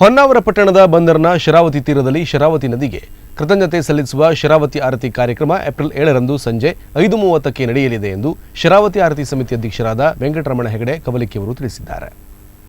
ಹೊನ್ನಾವರ ಪಟ್ಟಣದ ಬಂದರ್ನ ಶರಾವತಿ ತೀರದಲ್ಲಿ ಶರಾವತಿ ನದಿಗೆ ಕೃತಜ್ಞತೆ ಸಲ್ಲಿಸುವ ಶರಾವತಿ ಆರತಿ ಕಾರ್ಯಕ್ರಮ ಏಪ್ರಿಲ್ ಏಳರಂದು ಸಂಜೆ ಐದು ಮೂವತ್ತಕ್ಕೆ ನಡೆಯಲಿದೆ ಎಂದು ಶರಾವತಿ ಆರತಿ ಸಮಿತಿ ಅಧ್ಯಕ್ಷರಾದ ವೆಂಕಟರಮಣ ಹೆಗಡೆ ಕವಲಿಕಿಯವರು ತಿಳಿಸಿದ್ದಾರೆ.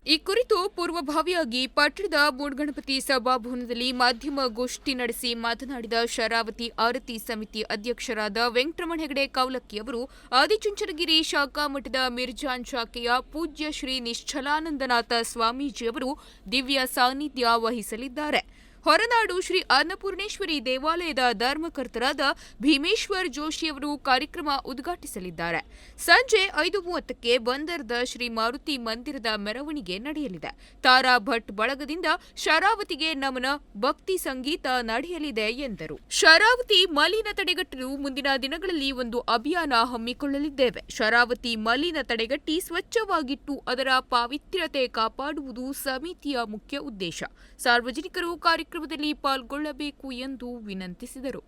ಈ ಕುರಿತು ಪೂರ್ವಭಾವಿಯಾಗಿ ಪಟ್ಟಣದ ಮೂಡ್ಗಣಪತಿ ಸಭಾಭವನದಲ್ಲಿ ಮಾಧ್ಯಮ ಗೋಷ್ಠಿ ನಡೆಸಿ ಮಾತನಾಡಿದ ಶರಾವತಿ ಆರತಿ ಸಮಿತಿ ಅಧ್ಯಕ್ಷರಾದ ವೆಂಕಟರಮಣ ಹೆಗಡೆ ಕೌಲಕ್ಕಿ ಅವರು, ಆದಿಚುಂಚನಗಿರಿ ಶಾಖಾ ಮಠದ ಮಿರ್ಜಾನ್ ಶಾಖೆಯ ಪೂಜ್ಯ ಶ್ರೀ ನಿಶ್ಚಲಾನಂದನಾಥ ಸ್ವಾಮೀಜಿಯವರು ದಿವ್ಯ ಸಾನ್ನಿಧ್ಯ ವಹಿಸಲಿದ್ದಾರೆ. ಹೊರನಾಡು ಶ್ರೀ ಅನ್ನಪೂರ್ಣೇಶ್ವರಿ ದೇವಾಲಯದ ಧರ್ಮಕರ್ತರಾದ ಭೀಮೇಶ್ವರ್ ಜೋಶಿಯವರು ಕಾರ್ಯಕ್ರಮ ಉದ್ಘಾಟಿಸಲಿದ್ದಾರೆ. ಸಂಜೆ ಐದು ಮೂವತ್ತಕ್ಕೆ ಬಂದರ್ದ ಶ್ರೀ ಮಾರುತಿ ಮಂದಿರದ ಮೆರವಣಿಗೆ ನಡೆಯಲಿದೆ. ತಾರಾ ಭಟ್ ಬಳಗದಿಂದ ಶರಾವತಿಗೆ ನಮನ, ಭಕ್ತಿ ಸಂಗೀತ ನಡೆಯಲಿದೆ ಎಂದರು. ಶರಾವತಿ ಮಲಿನ ತಡೆಗಟ್ಟಲು ಮುಂದಿನ ದಿನಗಳಲ್ಲಿ ಒಂದು ಅಭಿಯಾನ ಹಮ್ಮಿಕೊಳ್ಳಲಿದ್ದೇವೆ. ಶರಾವತಿ ಮಲಿನ ತಡೆಗಟ್ಟಿ ಸ್ವಚ್ಛವಾಗಿಟ್ಟು ಅದರ ಪಾವಿತ್ರ್ಯತೆ ಕಾಪಾಡುವುದು ಸಮಿತಿಯ ಮುಖ್ಯ ಉದ್ದೇಶ. ಸಾರ್ವಜನಿಕರು ಕಾರ್ಯಕ್ರಮದಲ್ಲಿ ಪಾಲ್ಗೊಳ್ಳಬೇಕು ಎಂದು ವಿನಂತಿಸಿದರು.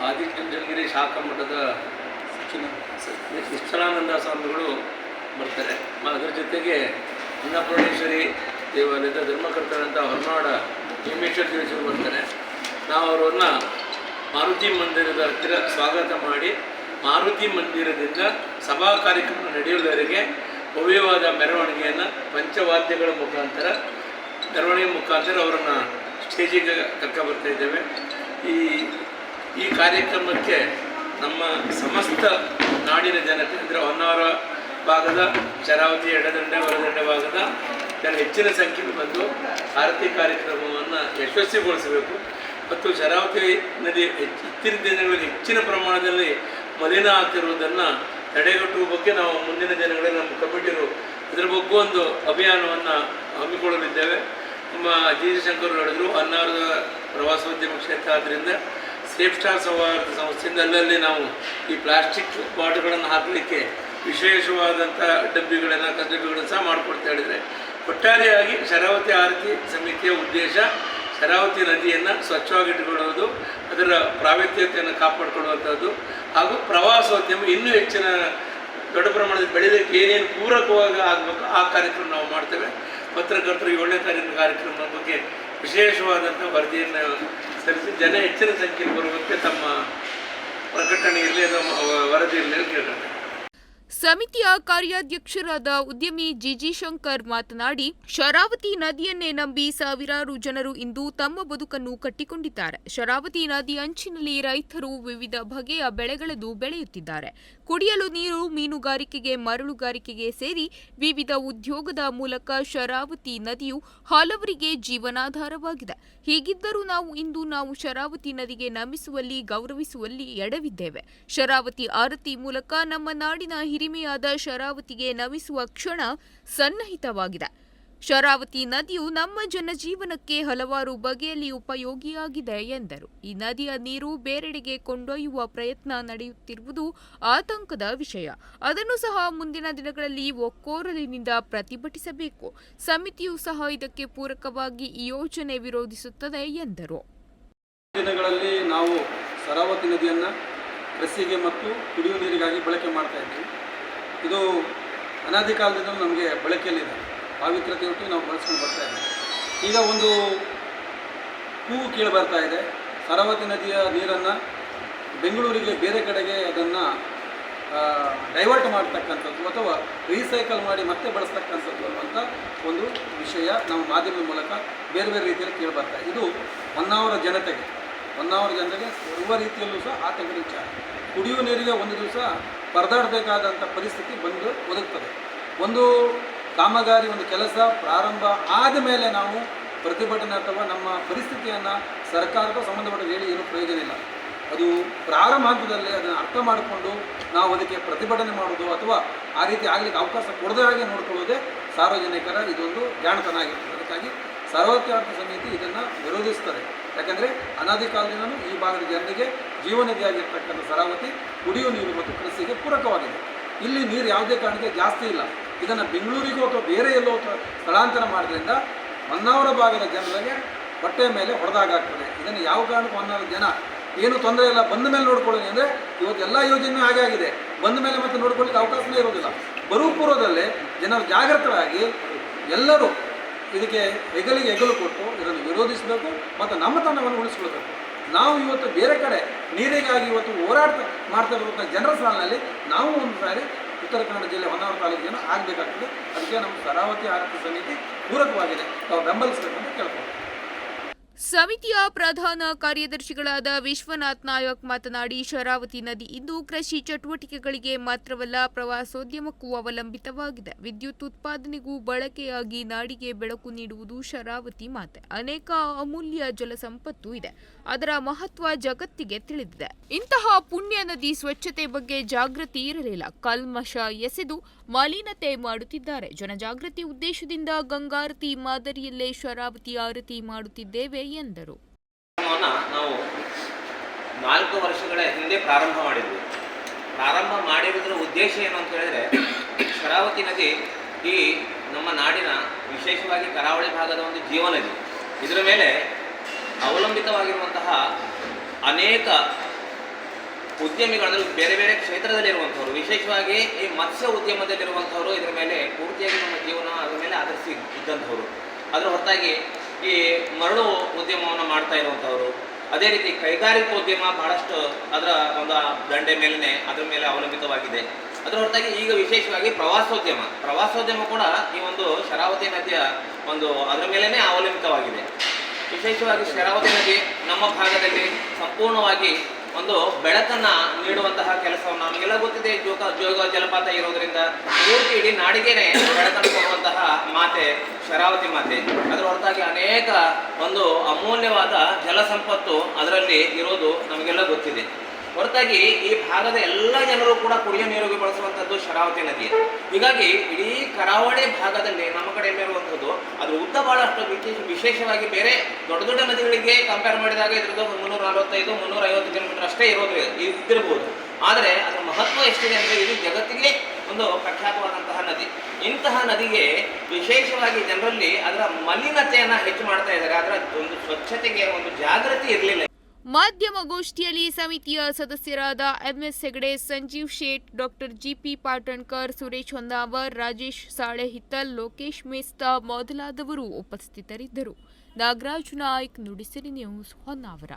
ಆದಿಚುಂಚನಗಿರಿ ಶಾಖಾ ಮಠದ ನಿಶ್ಚಲಾನಂದ ಸ್ವಾಮಿಗಳು ಬರ್ತಾರೆ. ಅದರ ಜೊತೆಗೆ ಅನ್ನಪೂರ್ಣೇಶ್ವರಿ ದೇವಾಲಯದ ಧರ್ಮಕರ್ತರಂಥ ಹೊರನಾಡ ಭೀಮೇಶ್ವರ ದೇವೇಶ್ವರ ಬರ್ತಾರೆ. ನಾವು ಅವರನ್ನು ಮಾರುತಿ ಮಂದಿರದ ಹತ್ತಿರ ಸ್ವಾಗತ ಮಾಡಿ ಮಾರುತಿ ಮಂದಿರದಿಂದ ಸಭಾ ಕಾರ್ಯಕ್ರಮ ನಡೆಯುವುದರಿಗೆ ಭವ್ಯವಾದ ಮೆರವಣಿಗೆಯನ್ನು ಪಂಚವಾದ್ಯಗಳ ಮುಖಾಂತರ, ಮೆರವಣಿಗೆ ಮುಖಾಂತರ ಅವರನ್ನು ಸ್ಟೇಜಿಗೆ ಕರ್ಕೊಬರ್ತಾ ಬರ್ತಾ ಇದ್ದೇವೆ. ಈ ಈ ಕಾರ್ಯಕ್ರಮಕ್ಕೆ ನಮ್ಮ ಸಮಸ್ತ ನಾಡಿನ ಜನತೆ, ಅಂದರೆ ಹೊನ್ನಾವರ ಭಾಗದ ಶರಾವತಿ, ಎಡದಂಡೆ, ಹೊರದಂಡೆ ಭಾಗದ ಜನ ಹೆಚ್ಚಿನ ಸಂಖ್ಯೆಗೆ ಬಂದು ಆರತಿ ಕಾರ್ಯಕ್ರಮವನ್ನು ಯಶಸ್ವಿಗೊಳಿಸಬೇಕು. ಮತ್ತು ಶರಾವತಿ ನದಿ ಇತ್ತೀನ ದಿನಗಳಲ್ಲಿ ಹೆಚ್ಚಿನ ಪ್ರಮಾಣದಲ್ಲಿ ಮಲಿನ ಆಗ್ತಿರುವುದನ್ನು ತಡೆಗಟ್ಟುವ ಬಗ್ಗೆ ನಾವು ಮುಂದಿನ ದಿನಗಳಲ್ಲಿ ನಮ್ಮ ಕಮಿಟಿಯರು ಇದರ ಬಗ್ಗೆ ಒಂದು ಅಭಿಯಾನವನ್ನು ಹಮ್ಮಿಕೊಳ್ಳಲಿದ್ದೇವೆ. ನಮ್ಮ ಜಿ ಶಂಕರ್ ಹೇಳಿದ್ರು ಹೊನ್ನಾವರದ ಪ್ರವಾಸೋದ್ಯಮ ಕ್ಷೇತ್ರ ಆದ್ದರಿಂದ ಸೇಫ್ ಸ್ಟಾರ್ ಸೌಹಾರ್ದ ಸಂಸ್ಥೆಯಿಂದ ಅಲ್ಲಲ್ಲಿ ನಾವು ಈ ಪ್ಲಾಸ್ಟಿಕ್ ಬಾಟಲ್ಗಳನ್ನು ಹಾಕಲಿಕ್ಕೆ ವಿಶೇಷವಾದಂಥ ಡಬ್ಬಿಗಳನ್ನು ಕಸಡಬ್ಬಿಗಳನ್ನು ಸಹ ಮಾಡಿಕೊಡ್ತಾ ಹೇಳಿದರೆ ಒಟ್ಟಾರೆಯಾಗಿ ಶರಾವತಿ ಆರತಿ ಸಮಿತಿಯ ಉದ್ದೇಶ ಶರಾವತಿ ನದಿಯನ್ನು ಸ್ವಚ್ಛವಾಗಿಟ್ಟುಕೊಳ್ಳುವುದು ಅದರ ಪ್ರಾವೀತ್ಯತೆಯನ್ನು ಕಾಪಾಡಿಕೊಳ್ಳುವಂಥದ್ದು ಹಾಗೂ ಪ್ರವಾಸೋದ್ಯಮ ಇನ್ನೂ ಹೆಚ್ಚಿನ ದೊಡ್ಡ ಪ್ರಮಾಣದಲ್ಲಿ ಬೆಳೆಯಲಿಕ್ಕೆ ಏನೇನು ಪೂರಕವಾಗಿ ಆಗಬೇಕು ಆ ಕಾರ್ಯಕ್ರಮ ನಾವು ಮಾಡ್ತೇವೆ. ಪತ್ರಕರ್ತರು ಏಳನೇ ತಾರೀಕಿನ ಕಾರ್ಯಕ್ರಮದ ಬಗ್ಗೆ ವಿಶೇಷವಾದಂಥ ವರದಿಯನ್ನು ಸಲ್ಲಿಸಿ ಜನ ಹೆಚ್ಚಿನ ಸಂಖ್ಯೆಯಲ್ಲಿ ಬರುವಂತೆ ತಮ್ಮ ಪ್ರಕಟಣೆಯಲ್ಲಿ ವರದಿಯಲ್ಲಿ ಕೇಳ್ತಾರೆ. ಸಮಿತಿಯ ಕಾರ್ಯಾಧ್ಯಕ್ಷರಾದ ಉದ್ಯಮಿ ಜಿಜಿ ಶಂಕರ್ ಮಾತನಾಡಿ, ಶರಾವತಿ ನದಿಯನ್ನೇ ನಂಬಿ ಸಾವಿರಾರು ಜನರು ಇಂದು ತಮ್ಮ ಬದುಕನ್ನು ಕಟ್ಟಿಕೊಂಡಿದ್ದಾರೆ. ಶರಾವತಿ ನದಿ ಅಂಚಿನಲ್ಲಿ ರೈತರು ವಿವಿಧ ಬಗೆಯ ಬೆಳೆಗಳನ್ನು ಬೆಳೆಯುತ್ತಿದ್ದಾರೆ. ಕುಡಿಯಲು ನೀರು, ಮೀನುಗಾರಿಕೆಗೆ ಮರಳುಗಾರಿಕೆಗೆ ಸೇರಿ ವಿವಿಧ ಉದ್ಯೋಗದ ಮೂಲಕ ಶರಾವತಿ ನದಿಯು ಹಲವರಿಗೆ ಜೀವನಾಧಾರವಾಗಿದೆ. ಹೀಗಿದ್ದರೂ ನಾವು ಇಂದು ನಾವು ಶರಾವತಿ ನದಿಗೆ ನಮಿಸುವಲ್ಲಿ, ಗೌರವಿಸುವಲ್ಲಿ ಎಡವಿದ್ದೇವೆ. ಶರಾವತಿ ಆರತಿ ಮೂಲಕ ನಮ್ಮ ನಾಡಿನ ಹಿರಿಮೆಯಾದ ಶರಾವತಿಗೆ ನವಿಸುವ ಕ್ಷಣ ಸನ್ನಿಹಿತವಾಗಿದೆ. ಶರಾವತಿ ನದಿಯು ನಮ್ಮ ಜನಜೀವನಕ್ಕೆ ಹಲವಾರು ಬಗೆಯಲ್ಲಿ ಉಪಯೋಗಿಯಾಗಿದೆ ಎಂದರು. ಈ ನದಿಯ ನೀರು ಬೇರೆಡೆಗೆ ಕೊಂಡೊಯ್ಯುವ ಪ್ರಯತ್ನ ನಡೆಯುತ್ತಿರುವುದು ಆತಂಕದ ವಿಷಯ. ಅದನ್ನು ಸಹ ಮುಂದಿನ ದಿನಗಳಲ್ಲಿ ಒಕ್ಕೋರಲಿನಿಂದ ಪ್ರತಿಭಟಿಸಬೇಕು. ಸಮಿತಿಯು ಸಹ ಇದಕ್ಕೆ ಪೂರಕವಾಗಿ ಈ ಯೋಜನೆ ವಿರೋಧಿಸುತ್ತದೆ ಎಂದರು. ದಿನಗಳಲ್ಲಿ ನಾವು ಶರಾವತಿ ನದಿಯನ್ನು ಕೃಷಿಗೆ ಮತ್ತು ಕುಡಿಯುವ ನೀರಿಗಾಗಿ ಬಳಕೆ ಮಾಡ್ತಾ ಇದು ಅನಾದಿ ಕಾಲದಿಂದ ನಮಗೆ ಬಳಕೆಯಲ್ಲಿದೆ. ಪಾವಿತ್ರ್ಯತೆ ಒಟ್ಟು ನಾವು ಬಳಸ್ಕೊಂಡು ಬರ್ತಾ ಇದ್ದೀವಿ. ಈಗ ಒಂದು ಹೂವು ಕೇಳಿ ಬರ್ತಾ ಇದೆ. ಸರಾವತಿ ನದಿಯ ನೀರನ್ನು ಬೆಂಗಳೂರಿಗೆ ಬೇರೆ ಕಡೆಗೆ ಅದನ್ನು ಡೈವರ್ಟ್ ಮಾಡ್ತಕ್ಕಂಥದ್ದು ಅಥವಾ ರೀಸೈಕಲ್ ಮಾಡಿ ಮತ್ತೆ ಬಳಸ್ತಕ್ಕಂಥದ್ದು ಅನ್ನುವಂಥ ಒಂದು ವಿಷಯ ನಾವು ಮಾಧ್ಯಮದ ಮೂಲಕ ಬೇರೆ ಬೇರೆ ರೀತಿಯಲ್ಲಿ ಕೇಳಿ ಬರ್ತಾ ಇದೆ. ಇದು ಹೊನ್ನಾವರ ಜನತೆಗೆ ಹೊನ್ನಾವರ ಜನತೆಗೆ ಸರ್ವ ರೀತಿಯಲ್ಲೂ ಸಹ ಆತಂಕದ ವಿಚಾರ. ಕುಡಿಯುವ ನೀರಿಗೆ ಒಂದು ದಿವಸ ಪರದಾಡಬೇಕಾದಂಥ ಪರಿಸ್ಥಿತಿ ಬಂದು ಒದಗ್ತದೆ. ಒಂದು ಕಾಮಗಾರಿ, ಒಂದು ಕೆಲಸ ಪ್ರಾರಂಭ ಆದ ಮೇಲೆ ನಾವು ಪ್ರತಿಭಟನೆ ಅಥವಾ ನಮ್ಮ ಪರಿಸ್ಥಿತಿಯನ್ನು ಸರ್ಕಾರಕ್ಕೂ ಸಂಬಂಧಪಟ್ಟ ಹೇಳಿ ಏನು ಪ್ರಯೋಜನ ಇಲ್ಲ. ಅದು ಪ್ರಾರಂಭ ಹಂತದಲ್ಲಿ ಅದನ್ನು ಅರ್ಥ ಮಾಡಿಕೊಂಡು ನಾವು ಅದಕ್ಕೆ ಪ್ರತಿಭಟನೆ ಮಾಡೋದು ಅಥವಾ ಆ ರೀತಿ ಆಗಲಿಕ್ಕೆ ಅವಕಾಶ ಕೊಡದೇ ಹಾಗೆ ನೋಡ್ಕೊಳ್ಳೋದೇ ಸಾರ್ವಜನಿಕರ ಇದೊಂದು ಜಾಣತನ ಆಗಿರ್ತದೆ. ಅದಕ್ಕಾಗಿ ಸರ್ವತ್ಯಾರ್ಥ ಸಮಿತಿ ಇದನ್ನು ವಿರೋಧಿಸ್ತದೆ. ಯಾಕಂದರೆ ಅನಾದಿ ಕಾಲದಿಂದಲೂ ಈ ಭಾಗದ ಜನರಿಗೆ ಜೀವನದಿಯಾಗಿರ್ತಕ್ಕಂಥ ಸರಾವತಿ ಕುಡಿಯುವ ನೀರು ಮತ್ತು ಕೃಷಿಗೆ ಪೂರಕವಾಗಿದೆ. ಇಲ್ಲಿ ನೀರು ಯಾವುದೇ ಕಾರಣಕ್ಕೆ ಜಾಸ್ತಿ ಇಲ್ಲ. ಇದನ್ನು ಬೆಂಗಳೂರಿಗೂ ಅಥವಾ ಬೇರೆ ಎಲ್ಲೋ ಸ್ಥಳಾಂತರ ಮಾಡೋದ್ರಿಂದ ಹೊನ್ನಾವರ ಭಾಗದ ಜನರಿಗೆ ಹೊಟ್ಟೆ ಮೇಲೆ ಹೊಡೆದಾಗ್ತದೆ ಇದನ್ನು ಯಾವ ಕಾರಣಕ್ಕೂ ಹೊನ್ನಾವರ ಜನ ಏನು ತೊಂದರೆ ಇಲ್ಲ. ಬಂದ ಮೇಲೆ ನೋಡ್ಕೊಳ್ಳಿ ಅಂದರೆ ಇವತ್ತು ಎಲ್ಲ ಯೋಜನೆ ಹಾಗೆ ಆಗಿದೆ. ಬಂದ ಮೇಲೆ ಮತ್ತೆ ನೋಡ್ಕೊಳ್ಳಿಕ್ಕೆ ಅವಕಾಶವೇ ಇರೋದಿಲ್ಲ. ಬರುವ ಪೂರ್ವದಲ್ಲೇ ಜನರು ಜಾಗೃತರಾಗಿ ಎಲ್ಲರೂ ಇದಕ್ಕೆ ಹೆಗಲಿಗೆ ಹೆಗಲು ಕೊಟ್ಟು ಇದನ್ನು ವಿರೋಧಿಸಬೇಕು ಮತ್ತು ನಮ್ಮತನವನ್ನು ಉಳಿಸ್ಕೊಳ್ಬೇಕು. ನಾವು ಇವತ್ತು ಬೇರೆ ಕಡೆ ನೀರಿಗಾಗಿ ಇವತ್ತು ಹೋರಾಟ ಮಾಡ್ತಾ ಇರುವಂಥ ಜನರ ಸಾಲಿನಲ್ಲಿ ನಾವು ಒಂದು ಸಾರಿ ಉತ್ತರ ಕನ್ನಡ ಜಿಲ್ಲೆ ಹೊನ್ನಾವರ ತಾಲೂಕಿನ ಆಗಬೇಕಾಗ್ತದೆ. ಅದಕ್ಕೆ ನಮ್ಮ ಸರಾವತಿ ಆರೋಗ್ಯ ಸಮಿತಿ ಪೂರಕವಾಗಿದೆ. ನಾವು ಬೆಂಬಲಿಸಬೇಕು ಅಂತ ಕೇಳ್ಕೊಂಡು ಸಮಿತಿಯ ಪ್ರಧಾನ ಕಾರ್ಯದರ್ಶಿಗಳಾದ ವಿಶ್ವನಾಥ್ ನಾಯಕ್ ಮಾತನಾಡಿ, ಶರಾವತಿ ನದಿ ಇಂದು ಕೃಷಿ ಚಟುವಟಿಕೆಗಳಿಗೆ ಮಾತ್ರವಲ್ಲ, ಪ್ರವಾಸೋದ್ಯಮಕ್ಕೂ ಅವಲಂಬಿತವಾಗಿದೆ. ವಿದ್ಯುತ್ ಉತ್ಪಾದನೆಗೂ ಬಳಕೆಯಾಗಿ ನಾಡಿಗೆ ಬೆಳಕು ನೀಡುವುದು ಶರಾವತಿ ಮಾತೆ. ಅನೇಕ ಅಮೂಲ್ಯ ಜಲ ಸಂಪತ್ತು ಇದೆ. ಅದರ ಮಹತ್ವ ಜಗತ್ತಿಗೆ ತಿಳಿದಿದೆ. ಇಂತಹ ಪುಣ್ಯ ನದಿ ಸ್ವಚ್ಛತೆ ಬಗ್ಗೆ ಜಾಗೃತಿ ಇರಲಿಲ್ಲ. ಕಲ್ಮಶ ಎಸೆದು ಮಲಿನತೆ ಮಾಡುತ್ತಿದ್ದಾರೆ. ಜನಜಾಗೃತಿ ಉದ್ದೇಶದಿಂದ ಗಂಗಾರತಿ ಮಾದರಿಯಲ್ಲೇ ಶರಾವತಿ ಆರತಿ ಮಾಡುತ್ತಿದ್ದೇವೆ ಎಂದರು. ನಾವು ನಾಲ್ಕು ವರ್ಷಗಳ ಹಿಂದೆ ಪ್ರಾರಂಭ ಮಾಡಿದ್ವಿ. ಪ್ರಾರಂಭ ಮಾಡಿರೋದ್ರ ಉದ್ದೇಶ ಏನು ಅಂತ ಹೇಳಿದ್ರೆ, ಶರಾವತಿ ನದಿ ಈ ನಮ್ಮ ನಾಡಿನ ವಿಶೇಷವಾಗಿ ಕರಾವಳಿ ಭಾಗದ ಒಂದು ಜೀವನದಿ. ಇದರ ಮೇಲೆ ಅವಲಂಬಿತವಾಗಿರುವಂತಹ ಅನೇಕ ಉದ್ಯಮಿಗಳಲ್ಲಿ ಬೇರೆ ಬೇರೆ ಕ್ಷೇತ್ರದಲ್ಲಿರುವಂಥವ್ರು, ವಿಶೇಷವಾಗಿ ಈ ಮತ್ಸ್ಯ ಉದ್ಯಮದಲ್ಲಿರುವಂಥವ್ರು ಇದರ ಮೇಲೆ ಪೂರ್ತಿಯಾಗಿ ನಮ್ಮ ಜೀವನ ಅದರ ಮೇಲೆ ಆಧರಿಸಿ ಇದ್ದಂಥವ್ರು. ಅದರ ಹೊರತಾಗಿ ಈ ಮರಳು ಉದ್ಯಮವನ್ನು ಮಾಡ್ತಾ ಇರುವಂಥವ್ರು. ಅದೇ ರೀತಿ ಕೈಗಾರಿಕೋದ್ಯಮ ಬಹಳಷ್ಟು ಅದರ ಒಂದು ದಂಡೆ ಮೇಲೇ ಅದರ ಮೇಲೆ ಅವಲಂಬಿತವಾಗಿದೆ. ಅದರ ಹೊರತಾಗಿ ಈಗ ವಿಶೇಷವಾಗಿ ಪ್ರವಾಸೋದ್ಯಮ. ಪ್ರವಾಸೋದ್ಯಮ ಕೂಡ ಈ ಒಂದು ಶರಾವತಿ ನದಿಯ ಒಂದು ಅದರ ಮೇಲೇ ಅವಲಂಬಿತವಾಗಿದೆ. ವಿಶೇಷವಾಗಿ ಶರಾವತಿ ನದಿ ನಮ್ಮ ಭಾಗದಲ್ಲಿ ಸಂಪೂರ್ಣವಾಗಿ ಒಂದು ಬೆಳಕನ್ನ ನೀಡುವಂತಹ ಕೆಲಸವನ್ನು ನಮಗೆಲ್ಲ ಗೊತ್ತಿದೆ, ಜೋಗ ಜೋಗ ಜಲಪಾತ ಇರೋದ್ರಿಂದ ಪೂರ್ತಿ ಇಡೀ ನಾಡಿಗೆನೆ ಬೆಳಕನ್ನು ಕೊಡುವಂತಹ ಮಾತೆ, ಶರಾವತಿ ಮಾತೆ. ಅದರ ಹೊರತಾಗಿ ಅನೇಕ ಒಂದು ಅಮೂಲ್ಯವಾದ ಜಲ ಸಂಪತ್ತು ಅದರಲ್ಲಿ ಇರೋದು ನಮಗೆಲ್ಲ ಗೊತ್ತಿದೆ. ಹೊರತಾಗಿ ಈ ಭಾಗದ ಎಲ್ಲ ಜನರು ಕೂಡ ಕುಡಿಯುವ ನೀರಿಗೆ ಬಳಸುವಂಥದ್ದು ಶರಾವತಿ ನದಿ ಹೀಗಾಗಿ ಇಡೀ ಕರಾವಳಿ ಭಾಗದಲ್ಲಿ ನಮ್ಮ ಕಡೆ ಇರುವಂಥದ್ದು, ಅದು ಉದ್ದ ಬಹಳಷ್ಟು ವಿಶೇಷ ವಿಶೇಷವಾಗಿ ಬೇರೆ ದೊಡ್ಡ ದೊಡ್ಡ ನದಿಗಳಿಗೆ ಕಂಪೇರ್ ಮಾಡಿದಾಗ ಇದ್ರದ್ದು ಮುನ್ನೂರ ನಲವತ್ತೈದು ಮುನ್ನೂರ ಐವತ್ತು ಅಷ್ಟೇ ಇರೋದು ಇದ್ದಿರ್ಬೋದು. ಆದರೆ ಅದರ ಮಹತ್ವ ಎಷ್ಟಿದೆ ಅಂದರೆ ಇದು ಜಗತ್ತಿಗೆ ಒಂದು ಪ್ರಖ್ಯಾತವಾದಂತಹ ನದಿ. ಇಂತಹ ನದಿಗೆ ವಿಶೇಷವಾಗಿ ಜನರಲ್ಲಿ ಅದರ ಮಲಿನತೆಯನ್ನು ಹೆಚ್ಚು ಮಾಡ್ತಾ ಇದ್ದಾರೆ. ಅದರ ಒಂದು ಸ್ವಚ್ಛತೆಗೆ ಒಂದು ಜಾಗೃತಿ ಇರಲಿಲ್ಲ. ಮಾಧ್ಯಮಗೋಷ್ಠಿಯಲ್ಲಿ ಸಮಿತಿಯ ಸದಸ್ಯರಾದ MS Hegde, Sanjeev Shet, doctor GP Patankar, Suresh Hondavar, Rajesh Salehittal, Lokesh Mesta ಮೊದಲಾದವರು ಉಪಸ್ಥಿತರಿದ್ದರು. ನಾಗರಾಜ್ ನಾಯ್ಕ್, ನುಡಿಸಿರಿ ನ್ಯೂಸ್ ಹೊನ್ನಾವರ.